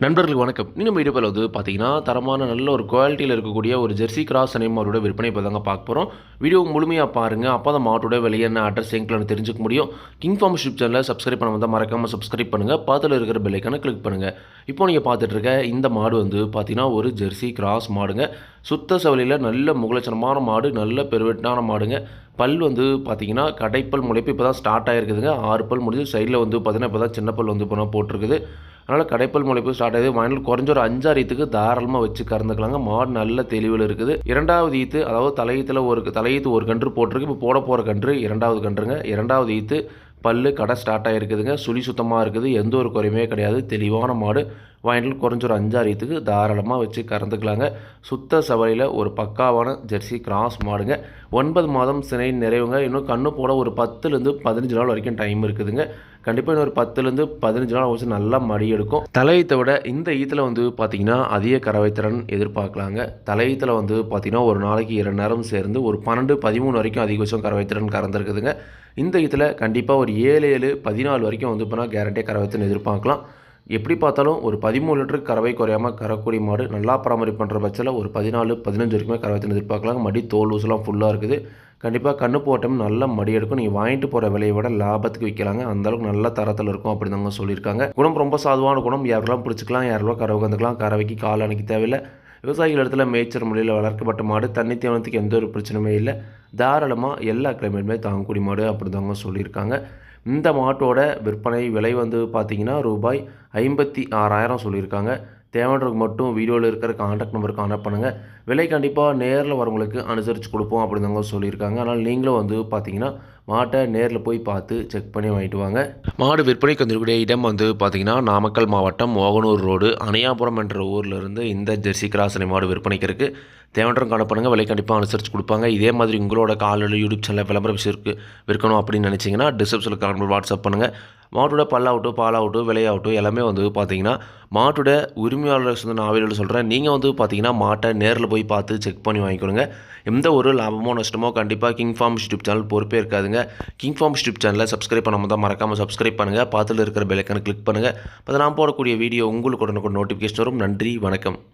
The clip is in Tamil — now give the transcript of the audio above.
நண்பர்களுக்கு வணக்கம். இன்னும் நம்ம வீடியோவில் வந்து பார்த்தீங்கன்னா தரமான நல்ல ஒரு குவாலிட்டியில் இருக்கக்கூடிய ஒரு ஜெர்சி கிராஸ் அனைமாரோட விற்பனை இப்போ தாங்க பார்க்க போகிறோம் வீடியோ முழுமையாக பாருங்கள் அப்போ தான் மாட்டோட விலையை என்ன அட்ரஸ் எங்களை தெரிஞ்சுக்க முடியும். கிங் ஃபார்ம் ஷிப் சேனலில் சப்ஸ்கிரைப் பண்ண வந்தால் மறக்காமல் சப்ஸ்கிரைப் பண்ணுங்கள் பார்த்துல இருக்கிற பெல்லைக்கான கிளிக் பண்ணுங்கள் இப்போ நீங்கள் பார்த்துட்டு இருக்க இந்த மாடு வந்து பார்த்தீங்கன்னா ஒரு ஜெர்சி கிராஸ் மாடுங்க. சுத்த சவலியில் நல்ல முகலட்சணமான மாடு நல்ல பெருவெட்டான மாடுங்க. பல் வந்து பார்த்தீங்கன்னா கடைப்பல் முளைப்பு இப்போ தான் ஸ்டார்ட் ஆகிருக்குதுங்க ஆறு பல் முடிஞ்சு சைடில் வந்து பார்த்தீங்கன்னா இப்போ தான் சின்ன பல் வந்து இப்போ போட்டிருக்குது. அதனால் கடைப்பல் முளைப்பு ஸ்டார்ட் ஆகுது. வாங்கினால் குறைஞ்ச ஒரு அஞ்சாறு ஈத்துக்கு தாராளமாக வச்சு கறந்துக்கலாங்க. மாடு நல்ல தெளிவில் இருக்குது. இரண்டாவது ஈத்து அதாவது தலையீத்தில் ஒரு தலையீத்து ஒரு கன்று போட்டிருக்கு. இப்போ போட போகிற கன்று இரண்டாவது கன்றுங்க. இரண்டாவது ஈத்து பல்லு கடை ஸ்டார்ட் ஆகிருக்குதுங்க சுழி சுத்தமாக இருக்குது. எந்த ஒரு குறையுமே கிடையாது. தெளிவான மாடு. வாங்கிட்டு குறைஞ்ச ஒரு அஞ்சாறு தாராளமாக வச்சு கறந்துக்கலாங்க. சுத்த சவலையில் ஒரு பக்காவான ஜெர்சி கிராஸ் மாடுங்க. ஒன்பது மாதம் சினை நிறைவுங்க. இன்னும் கண்ணு போட ஒரு பத்துலேருந்து பதினஞ்சு நாள் வரைக்கும் டைம் இருக்குதுங்க. கண்டிப்பாக இன்னொரு பத்துலேருந்து பதினஞ்சு நாள் வச்சு நல்லா மடி எடுக்கும். தலையீத்தை விட இந்த ஈத்தில் வந்து பார்த்திங்கன்னா அதிக கறவைத்திறன் எதிர்பார்க்கலாங்க. தலையீத்தில் வந்து பார்த்திங்கன்னா ஒரு நாளைக்கு இரண்டு நேரம் சேர்ந்து ஒரு பன்னெண்டு பதிமூணு வரைக்கும் அதிகபட்சம் கறவைத்திறன் கறந்துருக்குதுங்க. இந்த இதில் கண்டிப்பாக ஒரு ஏழு ஏழு பதினாலு வரைக்கும் வந்து போனால் கேரண்டியாக கறவைத்திறன் எதிர்பார்க்கலாம். எப்படி பார்த்தாலும் ஒரு பதிமூணு லிட்டருக்கு கறவை குறையாமல் கறக்கூடிய மாடு நல்லா பராமரிப்பு பண்ணுற பட்சத்தில் ஒரு பதினாலு பதினஞ்சு வரைக்குமே கறவைத்திறன் எதிர்பார்க்கலாம். மடி தோல் ஊசலாம் ஃபுல்லாக இருக்குது. கண்டிப்பாக கண்ணு போட்டோம் நல்ல மடி எடுக்கும். நீங்கள் வாங்கிட்டு போகிற விலையை விட லாபத்துக்கு விற்கலாங்க அந்தளவுக்கு நல்ல தரத்தில் இருக்கும் அப்படி தாங்க சொல்லியிருக்காங்க. குணம் ரொம்ப சாதுவான குணம். யாரெல்லாம் பிடிச்சிக்கலாம் யாரெல்லாம் கறவை கந்துக்கலாம் கறவைக்கு கால் அணைக்க தேவையில்லை. விவசாயிகள் இடத்துல மேய்ச்சல் முறையில் வளர்க்கப்பட்ட மாடு தண்ணி தேவனத்துக்கு எந்த ஒரு பிரச்சனையுமே இல்லை. தாராளமாக எல்லா கிளைமேட்டுமே தாங்கக்கூடிய மாடு அப்படி தாங்க சொல்லியிருக்காங்க. இந்த மாட்டோட விற்பனை விலை வந்து பார்த்திங்கன்னா ரூபாய் ஐம்பத்தி ஆறாயிரம் சொல்லியிருக்காங்க. தேவைன்றதுக்கு மட்டும் வீடியோவில் இருக்கிற கான்டாக்ட் நம்பருக்கு கான்டாக்ட் பண்ணுங்கள் விலை கண்டிப்பாக நேரில் வரவங்களுக்கு அனுசரித்து கொடுப்போம் அப்படிதாங்க சொல்லியிருக்காங்க. அதனால் நீங்களும் வந்து பார்த்தீங்கன்னா மாட்டை நேரில் போய் பார்த்து செக் பண்ணி வாங்கிட்டு வாங்க. மாடு விற்பனைக்கு வந்திருக்கக்கூடிய இடம் வந்து பார்த்தீங்கன்னா நாமக்கல் மாவட்டம் மோகனூர் ரோடு அணையாபுரம் என்ற ஊரில் இருந்து இந்த ஜெர்சி கிராசனை மாடு விற்பனைக்கு இருக்குது தேவன்றம் காணப்படுங்க விலை கண்டிப்பாக அனுசரித்து கொடுப்பாங்க. இதே மாதிரி உங்களோட காலையில் யூடியூப் சேனலில் விளம்பரம் விஷயத்துக்கு விற்கணும் அப்படின்னு நினச்சிங்கன்னா டிஸ்கிரிப்ஷனில் கால் வாட்ஸ்அப் பண்ணுங்கள் மாட்டோட பல்லாகட்டும் பாலாகட்டும் விலையாகட்டும் எல்லாமே வந்து பார்த்திங்கன்னா மாட்டோட உரிமையாளர் சொந்த நான் சொல்கிறேன் நீங்கள் வந்து பார்த்திங்கன்னா மாட்டை நேரில் போய் பார்த்து செக் பண்ணி வாங்கிக்கணுங்க எந்த ஒரு லாபமோ நஷ்டமோ கண்டிப்பாக கிங் ஃபார்ம் யூடியூப் சேனல் பொறுப்பே இருக்காதுங்க. கிங் ஃபார்ம் யூடியூப் சேனலை சப்ஸ்கிரைப் பண்ணாமல் தான் மறக்காமல் சப்ஸ்கிரைப் பண்ணுங்கள் பார்த்துட்டு இருக்கிற பெலைக்கான கிளிக் பண்ணுங்கள் அப்போ நான் போடக்கூடிய வீடியோ உங்களுக்கு உடனுக்கு நோட்டிஃபிகேஷன் வரும். நன்றி வணக்கம்.